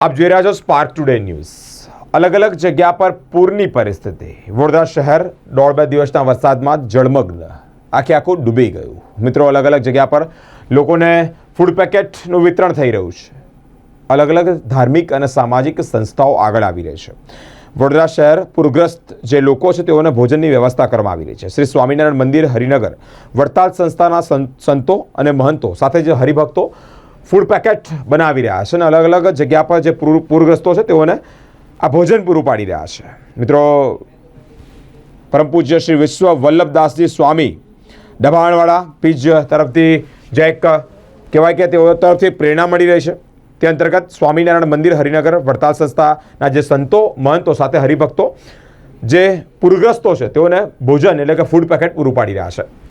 આપ જોઈ રહ્યા છો સ્પાર્ક ટુડે ન્યૂઝ અલગ અલગ જગ્યા પર પૂરની પરિસ્થિતિ. વડોદરા શહેર દોઢ બે દિવસના વરસાદમાં જળમગ્ન. આખે આખું ડૂબી ગયું. મિત્રો, અલગ અલગ જગ્યા પર લોકોને ફૂડ પેકેટનું વિતરણ થઈ રહ્યું છે. અલગ અલગ ધાર્મિક અને સામાજિક સંસ્થાઓ આગળ આવી રહી છે. વડોદરા શહેર પૂરગ્રસ્ત જે લોકો છે તેઓને ભોજનની વ્યવસ્થા કરવામાં આવી રહી છે. શ્રી સ્વામિનારાયણ મંદિર, હરિનગર. વડતાલ સંસ્થાના સંતો અને મહંતો સાથે જે હરિભક્તો ફૂડ પેકેટ બનાવી રહ્યા છે અને અલગ અલગ જગ્યા પર જે પૂર, પૂરગ્રસ્તો છે તેઓને આ ભોજન પૂરું પાડી રહ્યા છે. મિત્રો, પરમ પૂજ્ય શ્રી વિશ્વ વલ્લભદાસજી સ્વામી દબાણવાળા પીજ તરફથી જે એક કહેવાય કે તેઓ તરફથી પ્રેરણા મળી રહી છે. તે અંતર્ગત સ્વામિનારાયણ મંદિર હરિનગર વડતાલ સંસ્થાના જે સંતો, મહંતો સાથે હરિભક્તો જે પૂરગ્રસ્તો છે તેઓને ભોજન એટલે કે ફૂડ પેકેટ પૂરું પાડી રહ્યા છે.